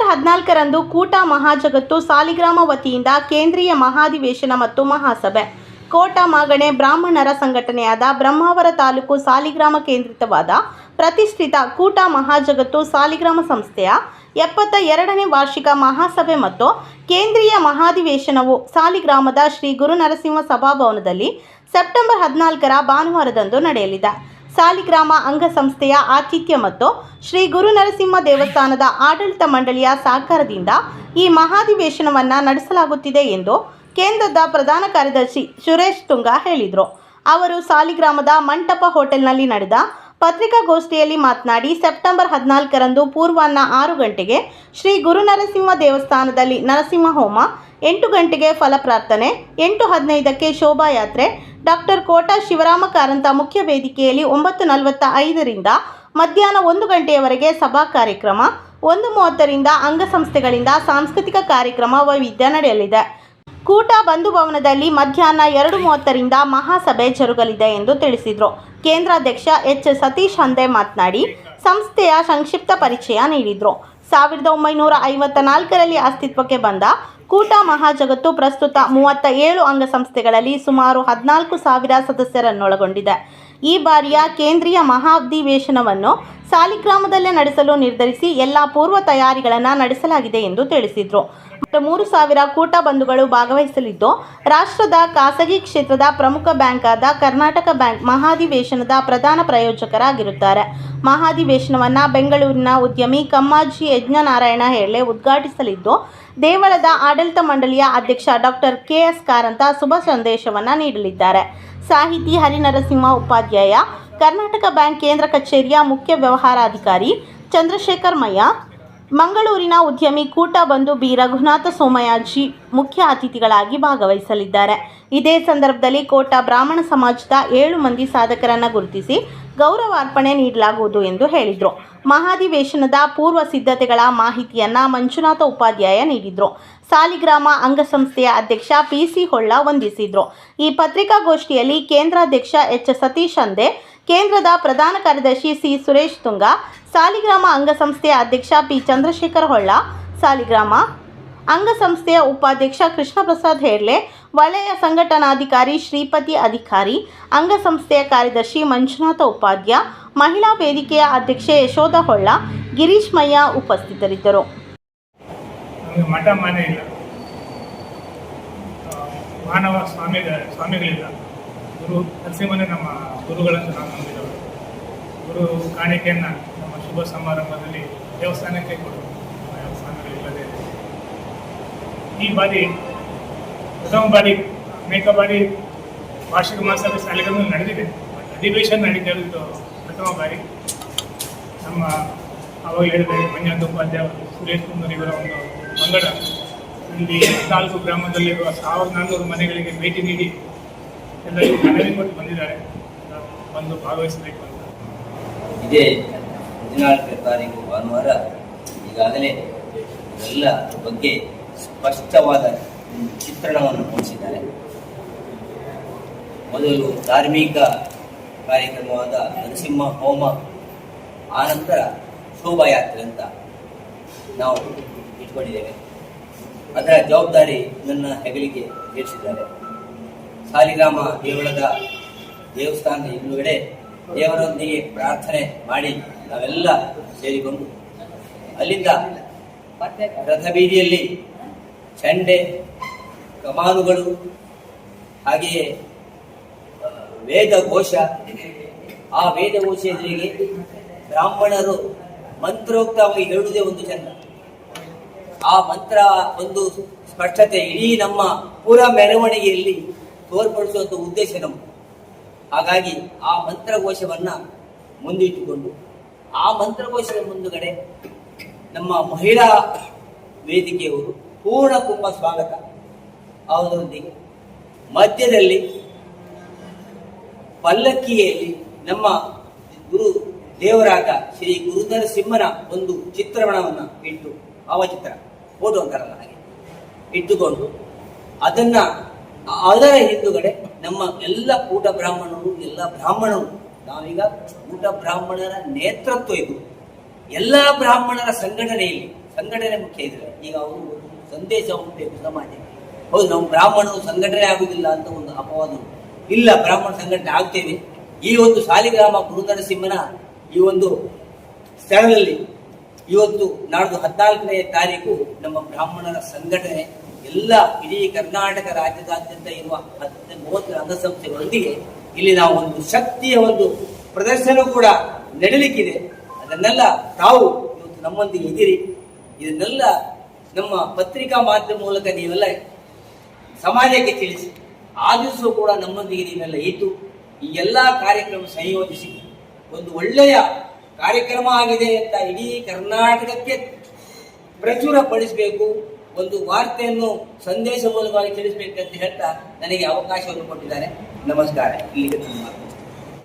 September ಹದಿನಾಲ್ಕರಂದು ಕೂಟ ಮಹಾಜಗತ್ತು ಸಾಲಿಗ್ರಾಮ ವತಿಯಿಂದ ಕೇಂದ್ರೀಯ ಮಹಾಧಿವೇಶನ ಮತ್ತು ಮಹಾಸಭೆ. ಕೋಟ ಮಾಗಣೆ ಬ್ರಾಹ್ಮಣರ ಸಂಘಟನೆಯಾದ ಬ್ರಹ್ಮಾವರ ತಾಲೂಕು ಸಾಲಿಗ್ರಾಮ ಕೇಂದ್ರಿತವಾದ ಪ್ರತಿಷ್ಠಿತ ಕೂಟ ಮಹಾಜಗತ್ತು ಸಾಲಿಗ್ರಾಮ ಸಂಸ್ಥೆಯ ಎಪ್ಪತ್ತ ಎರಡನೇ ವಾರ್ಷಿಕ ಮಹಾಸಭೆ ಮತ್ತು ಕೇಂದ್ರೀಯ ಮಹಾಧಿವೇಶನವು ಸಾಲಿಗ್ರಾಮದ ಶ್ರೀ ಗುರುನರಸಿಂಹ ಸಭಾಭವನದಲ್ಲಿ ಸೆಪ್ಟೆಂಬರ್ ಹದಿನಾಲ್ಕರ ಭಾನುವಾರದಂದು ನಡೆಯಲಿದೆ. ಸಾಲಿಗ್ರಾಮ ಅಂಗಸಂಸ್ಥೆಯ ಆತಿಥ್ಯ ಮತ್ತು ಶ್ರೀ ಗುರು ನರಸಿಂಹ ದೇವಸ್ಥಾನದ ಆಡಳಿತ ಮಂಡಳಿಯ ಸಹಕಾರದಿಂದ ಈ ಮಹಾಧಿವೇಶನವನ್ನು ನಡೆಸಲಾಗುತ್ತಿದೆ ಎಂದು ಕೇಂದ್ರದ ಪ್ರಧಾನ ಕಾರ್ಯದರ್ಶಿ ಸುರೇಶ್ ತುಂಗ ಹೇಳಿದರು. ಅವರು ಸಾಲಿಗ್ರಾಮದ ಮಂಟಪ ಹೋಟೆಲ್ನಲ್ಲಿ ನಡೆದ ಪತ್ರಿಕಾಗೋಷ್ಠಿಯಲ್ಲಿ ಮಾತನಾಡಿ, ಸೆಪ್ಟೆಂಬರ್ ಹದಿನಾಲ್ಕರಂದು ಪೂರ್ವಾಹ್ನ ಆರು ಗಂಟೆಗೆ ಶ್ರೀ ಗುರು ನರಸಿಂಹ ದೇವಸ್ಥಾನದಲ್ಲಿ ನರಸಿಂಹ ಹೋಮ ಎಂಟು ಗಂಟೆಗೆ ಫಲಪ್ರಾರ್ಥನೆ, ಎಂಟು ಹದಿನೈದಕ್ಕೆ ಶೋಭಾಯಾತ್ರೆ. ಡಾಕ್ಟರ್ ಕೋಟಾ ಶಿವರಾಮ ಕಾರಂತ ಮುಖ್ಯ ವೇದಿಕೆಯಲ್ಲಿ ಒಂಬತ್ತು ನಲವತ್ತ ಐದರಿಂದ ಮಧ್ಯಾಹ್ನ ಒಂದು ಗಂಟೆಯವರೆಗೆ ಸಭಾ ಕಾರ್ಯಕ್ರಮ, ಒಂದು ಮೂವತ್ತರಿಂದ ಅಂಗಸಂಸ್ಥೆಗಳಿಂದ ಸಾಂಸ್ಕೃತಿಕ ಕಾರ್ಯಕ್ರಮ ವೈವಿಧ್ಯ ನಡೆಯಲಿದೆ. ಕೂಟ ಬಂಧು ಭವನದಲ್ಲಿ ಮಧ್ಯಾಹ್ನ ಎರಡು ಮೂವತ್ತರಿಂದ ಮಹಾಸಭೆ ಜರುಗಲಿದೆ ಎಂದು ತಿಳಿಸಿದರು. ಕೇಂದ್ರಾಧ್ಯಕ್ಷ ಎಚ್. ಸತೀಶ್ ಹಂದೆ ಮಾತನಾಡಿ, ಸಂಸ್ಥೆಯ ಸಂಕ್ಷಿಪ್ತ ಪರಿಚಯ ನೀಡಿದರು. ಸಾವಿರದ ಒಂಬೈನೂರ ಐವತ್ತ ನಾಲ್ಕರಲ್ಲಿ ಅಸ್ತಿತ್ವಕ್ಕೆ ಬಂದ ಕೂಟ ಮಹಾಜಗತ್ತು ಪ್ರಸ್ತುತ ಮೂವತ್ತ ಏಳು ಅಂಗಸಂಸ್ಥೆಗಳಲ್ಲಿ ಸುಮಾರು ಹದಿನಾಲ್ಕು ಸಾವಿರ ಸದಸ್ಯರನ್ನೊಳಗೊಂಡಿದೆ. ಈ ಬಾರಿಯ ಕೇಂದ್ರೀಯ ಮಹಾಧಿವೇಶನವನ್ನು ಸಾಲಿಗ್ರಾಮದಲ್ಲೇ ನಡೆಸಲು ನಿರ್ಧರಿಸಿ ಎಲ್ಲ ಪೂರ್ವ ತಯಾರಿಗಳನ್ನು ನಡೆಸಲಾಗಿದೆ ಎಂದು ತಿಳಿಸಿದರು. ಮೂರು ಸಾವಿರ ಕೂಟ ಬಂಧುಗಳು ಭಾಗವಹಿಸಲಿದ್ದು, ರಾಷ್ಟ್ರದ ಖಾಸಗಿ ಕ್ಷೇತ್ರದ ಪ್ರಮುಖ ಬ್ಯಾಂಕ್ ಆದ ಕರ್ನಾಟಕ ಬ್ಯಾಂಕ್ ಮಹಾಧಿವೇಶನದ ಪ್ರಧಾನ ಪ್ರಾಯೋಜಕರಾಗಿರುತ್ತಾರೆ. ಮಹಾಧಿವೇಶನವನ್ನು ಬೆಂಗಳೂರಿನ ಉದ್ಯಮಿ ಕಮ್ಮಾಜಿ ಯಜ್ಞನಾರಾಯಣ ಹೆಳ್ಳೆ ಉದ್ಘಾಟಿಸಲಿದ್ದು ದೇವಳದ ಆಡಳಿತ ಮಂಡಳಿಯ ಅಧ್ಯಕ್ಷ ಡಾಕ್ಟರ್ ಕೆ ಎಸ್ ಕಾರಂತ ಶುಭ ಸಂದೇಶವನ್ನು ನೀಡಲಿದ್ದಾರೆ. ಸಾಹಿತಿ ಹರಿನರಸಿಂಹ ಉಪಾಧ್ಯಾಯ, ಕರ್ನಾಟಕ ಬ್ಯಾಂಕ್ ಕೇಂದ್ರ ಕಚೇರಿಯ ಮುಖ್ಯ ವ್ಯವಹಾರಾಧಿಕಾರಿ ಚಂದ್ರಶೇಖರ್ ಮಯ್ಯ ಮಂಗಳೂರಿನ ಉದ್ಯಮಿ ಕೂಟ ಬಂಧು ಬಿ. ರಘುನಾಥ ಸೋಮಯಾಜಿ ಮುಖ್ಯ ಅತಿಥಿಗಳಾಗಿ ಭಾಗವಹಿಸಲಿದ್ದಾರೆ. ಇದೇ ಸಂದರ್ಭದಲ್ಲಿ ಕೋಟ ಬ್ರಾಹ್ಮಣ ಸಮಾಜದ ಏಳು ಮಂದಿ ಸಾಧಕರನ್ನು ಗುರುತಿಸಿ ಗೌರವಾರ್ಪಣೆ ನೀಡಲಾಗುವುದು ಎಂದು ಹೇಳಿದರು. ಮಹಾಧಿವೇಶನದ ಪೂರ್ವ ಸಿದ್ಧತೆಗಳ ಮಾಹಿತಿಯನ್ನು ಮಂಜುನಾಥ ಉಪಾಧ್ಯಾಯ ನೀಡಿದರು. ಸಾಲಿಗ್ರಾಮ ಅಂಗಸಂಸ್ಥೆಯ ಅಧ್ಯಕ್ಷ ಪಿ. ಸಿ. ಹೊಳ್ಳ ವಂದಿಸಿದರು. ಈ ಪತ್ರಿಕಾಗೋಷ್ಠಿಯಲ್ಲಿ ಕೇಂದ್ರಾಧ್ಯಕ್ಷ ಎಚ್. ಸತೀಶ್ ಅಂದೆ, ಕೇಂದ್ರದ ಪ್ರಧಾನ ಕಾರ್ಯದರ್ಶಿ ಸಿ. ಸುರೇಶ್ ತುಂಗ ಸಾಲಿಗ್ರಾಮ ಅಂಗಸಂಸ್ಥೆಯ ಅಧ್ಯಕ್ಷ ಪಿ ಚಂದ್ರಶೇಖರ ಹೊಳ್ಳ, ಸಾಲಿಗ್ರಾಮ ಅಂಗಸಂಸ್ಥೆಯ ಉಪಾಧ್ಯಕ್ಷ ಕೃಷ್ಣಪ್ರಸಾದ್ ಹೇರ್ಲೆ, ವಲಯ ಸಂಘಟನಾಧಿಕಾರಿ ಶ್ರೀಪತಿ ಅಧಿಕಾರಿ, ಅಂಗಸಂಸ್ಥೆಯ ಕಾರ್ಯದರ್ಶಿ ಮಂಜುನಾಥ ಉಪಾಧ್ಯ, ಮಹಿಳಾ ವೇದಿಕೆಯ ಅಧ್ಯಕ್ಷೆ ಯಶೋಧ ಹೊಳ್ಳ, ಗಿರೀಶ್ ಮಯ್ಯ ಉಪಸ್ಥಿತರಿದ್ದರು. ಮಾನವ ಸ್ವಾಮಿ ಸ್ವಾಮಿಗಳಿಲ್ಲ. ಗುರು ನಮ್ಮ ಗುರುಗಳಂತ ನಾವು ನಂಬಿದವರು. ಗುರು ಕಾಣಿಕೆಯನ್ನು ನಮ್ಮ ಶುಭ ಸಮಾರಂಭದಲ್ಲಿ ದೇವಸ್ಥಾನಕ್ಕೆ ಕೊಡು ದೇವಸ್ಥಾನಗಳಿಲ್ಲದೆ ಈ ಬಾರಿ ಪ್ರಥಮ ಬಾರಿ, ಅನೇಕ ಬಾರಿ ವಾರ್ಷಿಕ ಮಾಸದ ಶಾಲೆಗಳನ್ನು ನಡೆದಿದೆ. ಅಧಿವೇಶನ ನಡೀತಾ ಪ್ರಥಮ ಬಾರಿ. ನಮ್ಮ ಅವಾಗ ಹೇಳಿದ ಮಂಜಾಂತ ಉಪಾಧ್ಯಾಯ ಸುರೇಶ್ ಕುಮಾರ್ ಇವರ ಒಂದು ಮಂಗಡ ಇಲ್ಲಿ ನಾಲ್ಕು ಗ್ರಾಮದಲ್ಲಿರುವ ಸಾವಿರದ ನಾನ್ನೂರು ಮನೆಗಳಿಗೆ ಭೇಟಿ ನೀಡಿ ಎಲ್ಲರಿಗೂ ಮನವಿ ಕೊಟ್ಟು ಬಂದಿದ್ದಾರೆ. ಬಂದು ಭಾಗವಹಿಸಬೇಕು ಇದೇ ಹದಿನಾಲ್ಕನೇ ತಾರೀಕು ಭಾನುವಾರ. ಈಗಾಗಲೇ ಎಲ್ಲ ಬಗ್ಗೆ ಸ್ಪಷ್ಟವಾದ ಚಿತ್ರಣವನ್ನು ಮೂಡಿಸಿದ್ದಾರೆ ಮೊದಲು ಧಾರ್ಮಿಕ ಕಾರ್ಯಕ್ರಮವಾದ ನರಸಿಂಹ ಹೋಮ, ಆನಂತರ ಶೋಭಾಯಾತ್ರೆ ಅಂತ ನಾವು ಇಟ್ಕೊಂಡಿದ್ದೇವೆ. ಅದರ ಜವಾಬ್ದಾರಿ ನನ್ನ ಹೆಗಲಿಗೆ ಏರಿಸಿದ್ದಾರೆ. ಸಾಲಿಗ್ರಾಮ ದೇವಳದ ದೇವಸ್ಥಾನದ ಹಿಂದುಗಡೆ ದೇವರೊಂದಿಗೆ ಪ್ರಾರ್ಥನೆ ಮಾಡಿ ನಾವೆಲ್ಲ ಸೇರಿಕೊಂಡು ಅಲ್ಲಿಂದ ರಥಬೀದಿಯಲ್ಲಿ ಚಂಡೆ, ಕಮಾನುಗಳು, ಹಾಗೆಯೇ ವೇದಕೋಶ ಆ ವೇದ ಎದುರಿಗೆ ಬ್ರಾಹ್ಮಣರು ಮಂತ್ರೋಕ್ತವಾಗಿ ಹೇಳುವುದೇ ಒಂದು ಚಂದ. ಆ ಮಂತ್ರ ಒಂದು ಸ್ಪಷ್ಟತೆ ಇಡೀ ನಮ್ಮ ಪೂರ ಮೆರವಣಿಗೆಯಲ್ಲಿ ತೋರ್ಪಡಿಸುವಂತ ಉದ್ದೇಶ ನಮ್ಮದು ಹಾಗಾಗಿ ಆ ಮಂತ್ರಘೋಷವನ್ನ ಮುಂದಿಟ್ಟುಕೊಂಡು, ಆ ಮಂತ್ರಘೋಷದ ಮುಂದುಗಡೆ ನಮ್ಮ ಮಹಿಳಾ ವೇದಿಕೆಯವರು ಪೂರ್ಣ ಕುಂಭ ಸ್ವಾಗತ. ಅವರೊಂದಿಗೆ ಮಧ್ಯದಲ್ಲಿ ಪಲ್ಲಕ್ಕಿಯಲ್ಲಿ ನಮ್ಮ ಗುರು ದೇವರಾದ ಶ್ರೀ ಗುರುಧರ ಸಿಂಹನ ಒಂದು ಚಿತ್ರಣವನ್ನ ಇಟ್ಟು, ಭಾವಚಿತ್ರ ಫೋಟೋ ಹಾಗೆ ಇಟ್ಟುಕೊಂಡು ಅದನ್ನ ಅದರ ಹಿಂದುಗಡೆ ನಮ್ಮ ಎಲ್ಲ ಕೂಟ ಬ್ರಾಹ್ಮಣರು, ಎಲ್ಲ ಬ್ರಾಹ್ಮಣರು. ನಾವೀಗ ಕೂಟ ಬ್ರಾಹ್ಮಣರ ನೇತೃತ್ವ ಇದು. ಎಲ್ಲ ಬ್ರಾಹ್ಮಣರ ಸಂಘಟನೆಯಲ್ಲಿ, ಸಂಘಟನೆ ಮುಖ್ಯ ಇದ್ರೆ ಈಗ ಅವರು ಸಂದೇಶ ಹೋಗ್ಬೇಕು ಸಮಾಜಕ್ಕೆ. ಹೌದು, ನಾವು ಬ್ರಾಹ್ಮಣರು ಸಂಘಟನೆ ಆಗುವುದಿಲ್ಲ ಅಂತ ಒಂದು ಅಪವಾದ ಇಲ್ಲ, ಬ್ರಾಹ್ಮಣ ಸಂಘಟನೆ ಆಗ್ತೇವೆ. ಈ ಒಂದು ಸಾಲಿಗ್ರಾಮ ಗುರುನರಸಿಂಹನ ಈ ಒಂದು ಸ್ಥಳದಲ್ಲಿ ಇವತ್ತು ನಾಡ್ದು ಹದಿನಾಲ್ಕನೇ ತಾರೀಕು ನಮ್ಮ ಬ್ರಾಹ್ಮಣರ ಸಂಘಟನೆ. ಎಲ್ಲ ಇಡೀ ಕರ್ನಾಟಕ ರಾಜ್ಯದಾದ್ಯಂತ ಇರುವ ಹತ್ತು ಮೂವತ್ತು ಅಂಗಸಂಸ್ಥೆಗಳೊಂದಿಗೆ ಇಲ್ಲಿ ನಾವು ಒಂದು ಶಕ್ತಿಯ ಒಂದು ಪ್ರದರ್ಶನ ಕೂಡ ನಡೀಲಿಕ್ಕಿದೆ. ಅದನ್ನೆಲ್ಲ ತಾವು ಇವತ್ತು ನಮ್ಮೊಂದಿಗೆ ಇದ್ದೀರಿ. ಇದನ್ನೆಲ್ಲ ನಮ್ಮ ಪತ್ರಿಕಾ ಮಾಧ್ಯಮ ಮೂಲಕ ನೀವೆಲ್ಲ ಸಮಾಜಕ್ಕೆ ತಿಳಿಸಿ. ಆ ದಿವಸ ಕೂಡ ನಮ್ಮೊಂದಿಗೆ ನೀವೆಲ್ಲ ಇದ್ದು ಈ ಎಲ್ಲ ಕಾರ್ಯಕ್ರಮ ಸಂಯೋಜಿಸಿ ಒಂದು ಒಳ್ಳೆಯ ಕಾರ್ಯಕ್ರಮ ಆಗಿದೆ ಅಂತ ಇಡೀ ಕರ್ನಾಟಕಕ್ಕೆ ಪ್ರಚುರ ಪಡಿಸಬೇಕು ಒಂದು ವಾರ್ತೆಯನ್ನು ಸಂದೇಶ ಮೂಲಕವಾಗಿ ತಿಳಿಸಬೇಕಂತ ಹೇಳ್ತಾ ನನಗೆ ಅವಕಾಶವನ್ನು ಕೊಟ್ಟಿದ್ದಾರೆ. ನಮಸ್ಕಾರ. ಇಲ್ಲಿಗೆ ತುಂಬ